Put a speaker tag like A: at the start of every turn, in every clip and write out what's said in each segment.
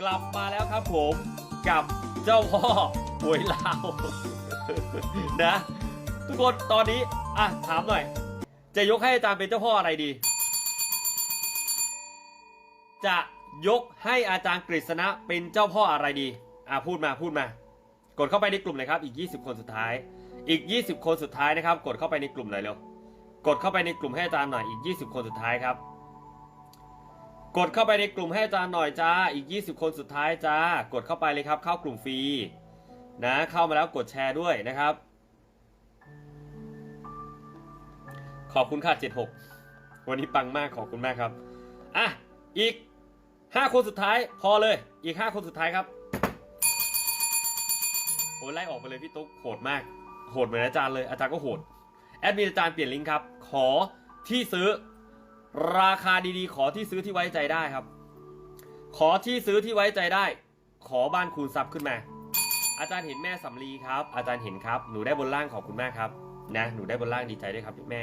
A: กลับมาแล้วครับผมกับเจ้าพ่อหวยลาวนะ ทุกคนตอนนี้อะถามหน่อย จะยกให้อาจารย์เป็นเจ้าพ่ออะไรดี จะยกให้อาจารย์กฤษณะเป็นเจ้าพ่ออะไรดีอะพูดมาพูดมา กดเข้าไปในกลุ่มเลยครับ อีก 20 คนสุดท้าย อีก 20 คนสุดท้ายนะครับ กดเข้าไปในกลุ่มหน่อยเร็วกดเข้าไปในกลุ่มให้อาจารย์หน่อยอีก 20 คนสุดท้ายครับ กดเข้าไปในกลุ่มให้อาจารย์หน่อยจ้า อีก 20 คนสุดท้ายจ้า กดเข้าไปเลยครับ เข้ากลุ่มฟรีนะ เข้ามาแล้วกดแชร์ด้วยนะครับ ขอบคุณค่ะ76 วันนี้ปังมากขอบคุณมากครับ อะ อีก 5 คนสุดท้ายพอเลย อีก 5 คนสุดท้ายครับโอ้ไล่ออกไปเลยพี่ตุ๊กโหดมาก โหดเหมือนอาจารย์เลย อาจารย์ก็โหด แอดมินอาจารย์เปลี่ยนลิงก์ครับ ขอที่ซื้อ ราคาดีๆ ขอที่ซื้อที่ไว้ใจได้ครับ ขอที่ซื้อที่ไว้ใจได้ ขอบ้านคูณทรัพย์ขึ้นมา อาจารย์เห็นแม่สำลีครับ อาจารย์เห็นครับ หนูได้บนล่างขอบคุณมากครับ นะ หนูได้บนล่างดีใจด้วยครับแม่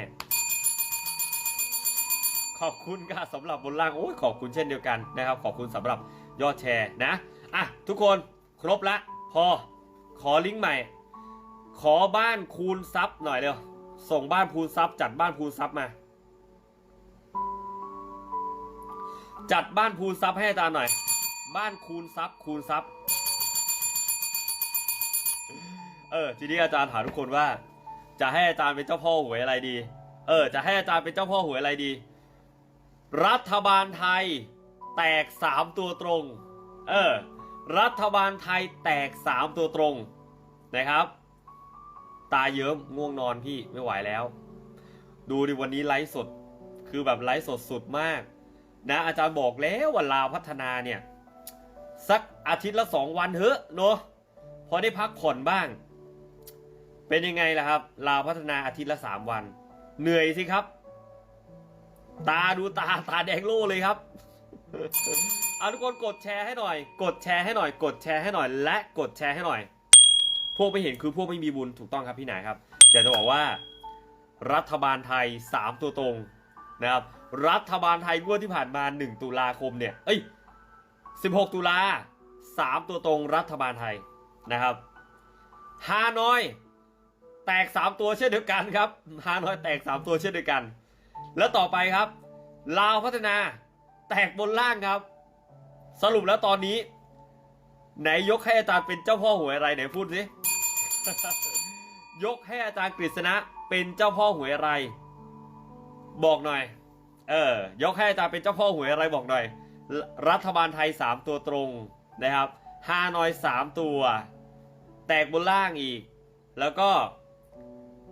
A: ขอบคุณค่ะสำหรับบนล่าง โอ้ยขอบคุณเช่นเดียวกันนะครับ ขอบคุณสำหรับยอดแชร์นะ อะทุกคนครบละ พอ ขอลิงก์ใหม่ ขอบ้านคูณซับหน่อยเร็ว ส่งบ้านคูณซับจัดบ้านคูณซับมา จัดบ้านคูณซับให้อาจารย์หน่อย บ้านคูณซับคูณซับเออทีนี้อาจารย์ถามทุกคนว่า จะให้อาจารย์เป็นเจ้าพ่อหวยอะไรดี เออ จะให้อาจารย์เป็นเจ้าพ่อหวยอะไรดี รัฐบาลไทย แตกสามตัวตรง เออ รัฐบาลไทยแตกสามตัวตรงนะครับ ตาเยิ้มง่วงนอนพี่ไม่ไหวแล้ว ดูดิวันนี้ไลฟ์สด คือแบบไลฟ์สดสุดมาก นะอาจารย์บอกแล้วว่าลาวพัฒนาเนี่ย สักอาทิตย์ละสองวันเถอะเนาะพอได้พักผ่อนบ้าง เป็นยังไงล่ะครับลาวพัฒนาอาทิตย์ละสามวัน เหนื่อยสิครับ ตาดูตาตาแดงโล่เลยครับเอาทุกคนกดแชร์ให้หน่อย กดแชร์ให้หน่อย กดแชร์ให้หน่อย และกดแชร์ให้หน่อย พวกไม่เห็นคือพวกไม่มีบุญถูกต้องครับพี่นายครับอยากจะบอกว่า รัฐบาลไทย 3 ตัวตรงนะครับ รัฐบาลไทยงวดที่ผ่านมา 1 ตุลาคมเนี่ย เอ้ย 16 ตุลา 3 ตัวตรงรัฐบาลไทยนะครับฮานอย แตก 3 ตัวเช่นเดียวกันครับฮานอยแตก 3 ตัวเช่นเดียวกัน แล้วต่อไปครับ ลาวพัฒนา แตกบนล่างครับ สรุปแล้วตอนนี้ ไหนยกให้อาจารย์เป็นเจ้าพ่อหวยอะไรไหนพูดสิยกให้อาจารย์กฤษณะเป็นเจ้าพ่อหวยอะไร บอกหน่อย เออยกให้อาจารย์เป็นเจ้าพ่อหวยอะไรบอกหน่อย รัฐบาลไทย 3 ตัวตรงนะครับฮานอย 3 ตัว แตกบนล่างอีก แล้วก็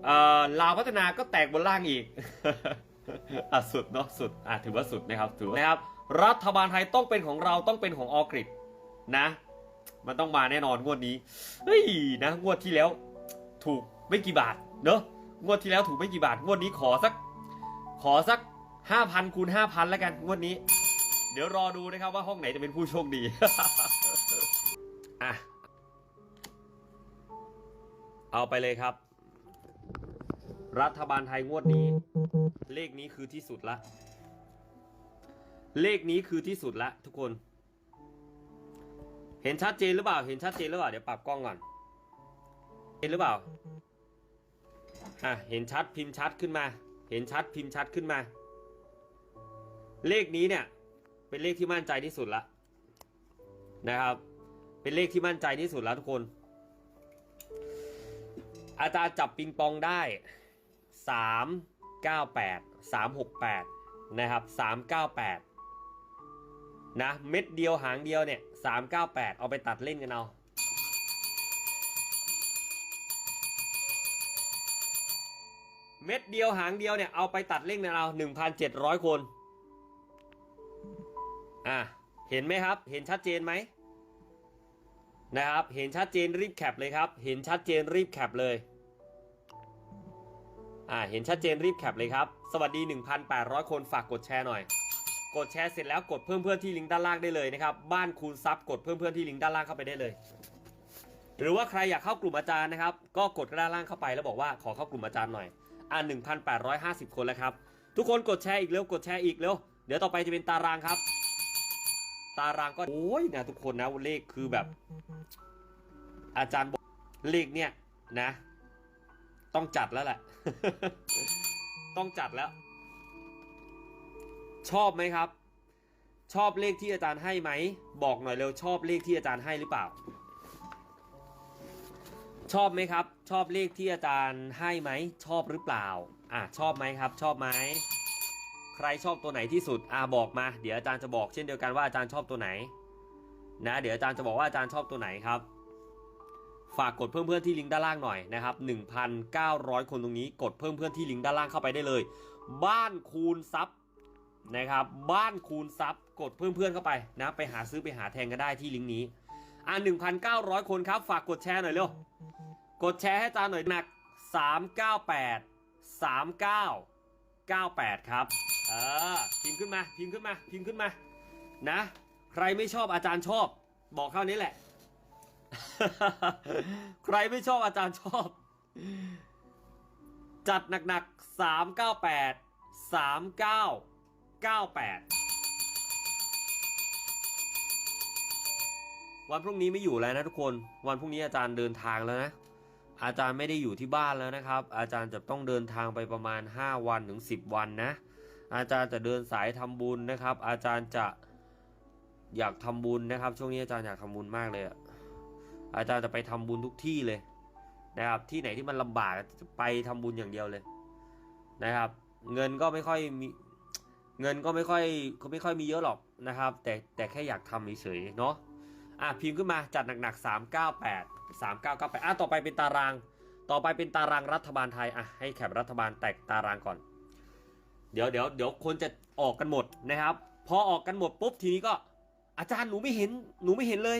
A: เออลาวพัฒนาก็แตกบนล่างอีกอะสุดเนาะสุดอะถือว่าสุดนะครับถือนะครับ รัฐบาลไทยต้องเป็นของเราต้องเป็นของออกริดนะ มันต้องมาแน่นอนงวดนี้เฮ้ยนะงวดที่แล้วถูกไม่กี่บาทเนอะงวดที่แล้วถูกไม่กี่บาทงวดนี้ขอสัก ขอสัก ห้าพันคูณห้าพันแล้วกันงวดนี้ เดี๋ยวรอดูนะครับว่าห้องไหนจะเป็นผู้โชคดีอะเอาไปเลยครับ รัฐบาลไทยงวดนี้ เลขนี้คือที่สุดละ เลขนี้คือที่สุดละ ทุกคน เห็นชัดเจนหรือเปล่า เห็นชัดเจนหรือเปล่า เดี๋ยวปรับกล้องก่อน เห็นหรือเปล่าอะเห็นชัดพิมพ์ชัดขึ้นมา เห็นชัดพิมพ์ชัดขึ้นมา เลขนี้เนี่ย เป็นเลขที่มั่นใจที่สุดละนะครับ เป็นเลขที่มั่นใจที่สุดแล้วทุกคน อาจารย์จับปิงปองได้สามเก้าแปดสามหกแปดนะครับสามเก้าแปดนะเม็ดเดียวหางเดียวเนี่ยสามเก้าแปดเอาไปตัดเล่นกันเอาเม็ดเดียวหางเดียวเนี่ยเอาไปตัดเล่นกันเอาหนึ่งพันเจ็ดร้อยคน อะเห็นไหมครับ เห็นชัดเจนไหมนะครับ เห็นชัดเจนรีบแคปเลยครับ เห็นชัดเจนรีบแคปเลย อ่า เห็นชัดเจนรีบแคปเลยครับ สวัสดี 1,800 คนฝากกดแชร์หน่อย กดแชร์เสร็จแล้วกดเพิ่มเพื่อนที่ลิงก์ด้านล่างได้เลยนะครับ บ้านคูณซับกดเพิ่มเพื่อนที่ลิงก์ด้านล่างเข้าไปได้เลย หรือว่าใครอยากเข้ากลุ่มอาจารย์นะครับ ก็กดด้านล่างเข้าไปแล้วบอกว่าขอเข้ากลุ่มอาจารย์หน่อย อ่า1,850 คนแล้วครับ ทุกคนกดแชร์อีกเร็ว กดแชร์อีกเร็ว เดี๋ยวต่อไปจะเป็นตารางครับ ตารางก็โอ้ยนะทุกคนนะเลขคือแบบ อาจารย์บอกเลขเนี่ยนะ ต้องจัดแล้วแหละ ต้องจัดแล้ว ชอบไหมครับ ชอบเลขที่อาจารย์ให้ไหม บอกหน่อยเร็วชอบเลขที่อาจารย์ให้หรือเปล่า ชอบไหมครับ ชอบเลขที่อาจารย์ให้ไหม ชอบหรือเปล่า อะชอบไหมครับ ชอบไหม ใครชอบตัวไหนที่สุดอะบอกมา เดี๋ยวอาจารย์จะบอกเช่นเดียวกันว่าอาจารย์ชอบตัวไหน นะ เดี๋ยวอาจารย์จะบอกว่าอาจารย์ชอบตัวไหนครับ ฝากกดเพิ่มเพื่อนที่ลิงก์ด้านล่างหน่อยนะครับ1,900 คนตรงนี้กดเพิ่มเพื่อนที่ลิงก์ด้านล่างเข้าไปได้เลย บ้านคูณซับนะครับ บ้านคูณซับกดเพิ่มเพื่อนเข้าไปนะ ไปหาซื้อไปหาแทงกันได้ที่ลิงก์นี้อะ1,900 คนครับ ฝากกดแชร์หน่อยเร็วกดแชร์ให้อาจารย์หน่อยหนัก398 3998 ครับ ออพิมพ์ขึ้นมาพิมพ์ขึ้นมาพิมพ์ขึ้นมา นะ ใครไม่ชอบอาจารย์ชอบ บอกเท่านี้แหละ ใครไม่ชอบอาจารย์ชอบ จัดหนักๆ398 3998วันพรุ่งนี้ไม่อยู่แล้วนะทุกคน วันพรุ่งนี้อาจารย์เดินทางแล้วนะ อาจารย์ไม่ได้อยู่ที่บ้านแล้วนะครับ อาจารย์จะต้องเดินทางไปประมาณ 5 วันถึง 10 วันนะ อาจารย์จะเดินสายทำบุญนะครับ อาจารย์จะอยากทำบุญนะครับ ช่วงนี้อาจารย์อยากทำบุญมากเลยอะอาจารย์จะไปทำบุญทุกที่เลยนะครับ ที่ไหนที่มันลำบากจะไปทำบุญอย่างเดียวเลยนะครับ เงินก็ไม่ค่อยมีเงินก็ไม่ค่อยก็ไม่ค่อยมีเยอะหรอกนะครับ แต่แต่แค่อยากทำเฉยๆเนาะอะพิมพ์ขึ้นมาจัดหนักๆ 398 3998อะต่อไปเป็นตาราง ต่อไปเป็นตารางรัฐบาลไทยอะให้แคปรัฐบาลแตกตารางก่อน เดี๋ยวเดี๋ยวเดี๋ยวคนจะออกกันหมดนะครับ พอออกกันหมดปุ๊บทีนี้ก็อาจารย์หนูไม่เห็นหนูไม่เห็นเลย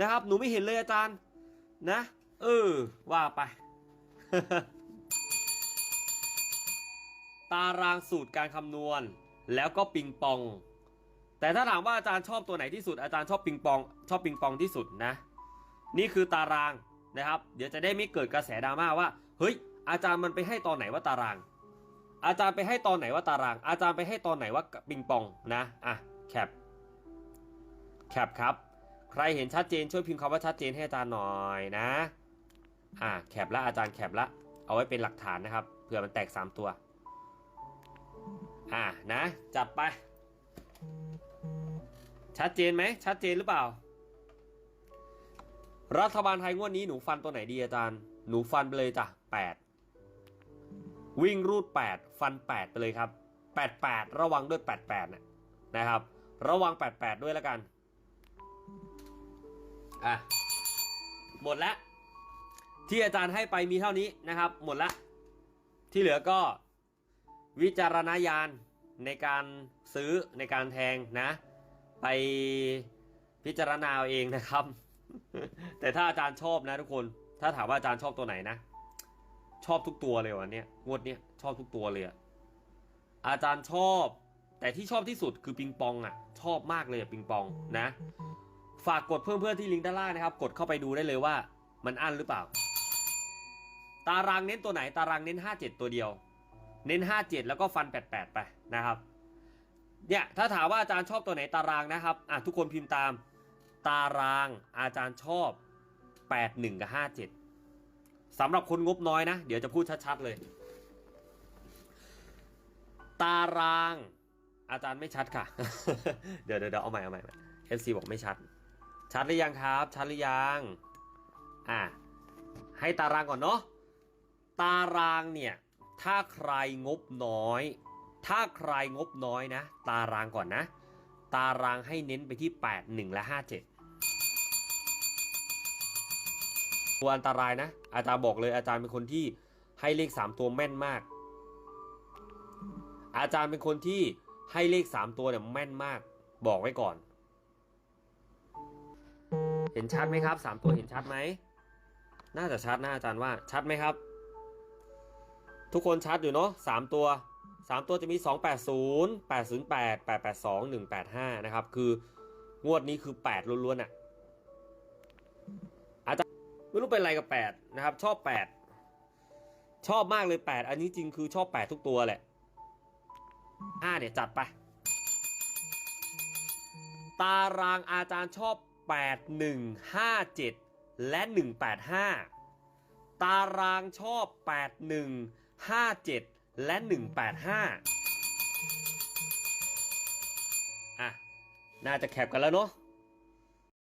A: นะครับ หนูไม่เห็นเลยอาจารย์นะ เออ ว่าไป ตารางสูตรการคำนวณ แล้วก็ปิงปอง แต่ถ้าถามว่าอาจารย์ชอบตัวไหนที่สุดอาจารย์ชอบปิงปอง ชอบปิงปองที่สุดนะ นี่คือตารางนะครับ เดี๋ยวจะได้ไม่เกิดกระแสดราม่าว่า เฮ้ย อาจารย์มันไปให้ตอนไหนว่าตาราง อาจารย์ไปให้ตอนไหนว่าตาราง อาจารย์ไปให้ตอนไหนว่าปิงปองนะอะแคปแคปครับ ใครเห็นชัดเจนช่วยพิมพ์คำว่าชัดเจนให้อาจารย์หน่อยนะอะแคปละอาจารย์แคปละเอาไว้เป็นหลักฐานนะครับเผื่อมันแตกสามตัวอะนะ จัดไป ชัดเจนไหมชัดเจนหรือเปล่า รัฐบาลไทยงวดนี้หนูฟันตัวไหนดีอาจารย์ หนูฟันไปเลยจ้ะแปด วิ่งรูดแปดฟันแปดไปเลยครับแปดแปดระวังด้วยแปดแปดนะนะครับ ระวังแปดแปดด้วยแล้วกัน อะ หมดแล้วที่อาจารย์ให้ไปมีเท่านี้นะครับ หมดละที่เหลือก็วิจารณญาณในการซื้อในการแทงนะ ไปพิจารณาเอาเองนะครับ แต่ถ้าอาจารย์ชอบนะทุกคน ถ้าถามว่าอาจารย์ชอบตัวไหนนะ ชอบทุกตัวเลยวันเนี้ยงวดเนี้ยชอบทุกตัวเลยอะอาจารย์ชอบ แต่ที่ชอบที่สุดคือปิงปองอะชอบมากเลยอะปิงปองนะ ฝากกดเพิ่มเพื่อนที่ลิงก์ด้านล่างนะครับ กดเข้าไปดูได้เลยว่า มันอั้นหรือเปล่า ตารางเน้นตัวไหน ตารางเน้น 57 ตัวเดียว เน้น 57 แล้วก็ฟัน 88 ไปนะครับเนี่ยถ้าถามว่าอาจารย์ชอบตัวไหนตารางนะครับอะทุกคนพิมพ์ตาม ตารางอาจารย์ชอบ 81 กับ 57 สำหรับคนงบน้อยนะ เดี๋ยวจะพูดชัดๆเลย ตาราง อาจารย์ไม่ชัดค่ะ เดี๋ยวเดี๋ยวเดี๋ยวเอาใหม่เอาใหม่ FC บอกไม่ชัด ชัดหรือยังครับ ชัดหรือยัง อะ ให้ตารางก่อนเนาะ ตารางเนี่ย ถ้าใครงบน้อย ถ้าใครงบน้อยนะ ตารางก่อนนะ ตารางให้เน้นไปที่ 8 1 และ 57 ตัวอันตรายนะ อาจารย์บอกเลยอาจารย์เป็นคนที่ให้เลข3ตัวแม่นมาก อาจารย์เป็นคนที่ให้เลข3ตัวเนี่ยแม่นมาก บอกไว้ก่อน เห็นชัดไหมครับ3ตัวเห็นชัดไหมน่าจะชัดนะอาจารย์ว่าชัดไหมครับ ทุกคนชัดอยู่เนาะสามตัวสามตัวจะมี 280 808 882 185 นะครับ คืองวดนี้คือ 8ล้วนๆอะ ไม่รู้เป็นอะไรกับแปดนะครับ ชอบแปดชอบมากเลยแปดอันนี้จริงคือชอบแปดทุกตัวแหละห้าเนี่ยจัดไป ตารางอาจารย์ชอบ 8 1 5 7 และ 185 ตารางชอบ 8 1 5 7 และ 185 อะ น่าจะแคปกันแล้วเนาะ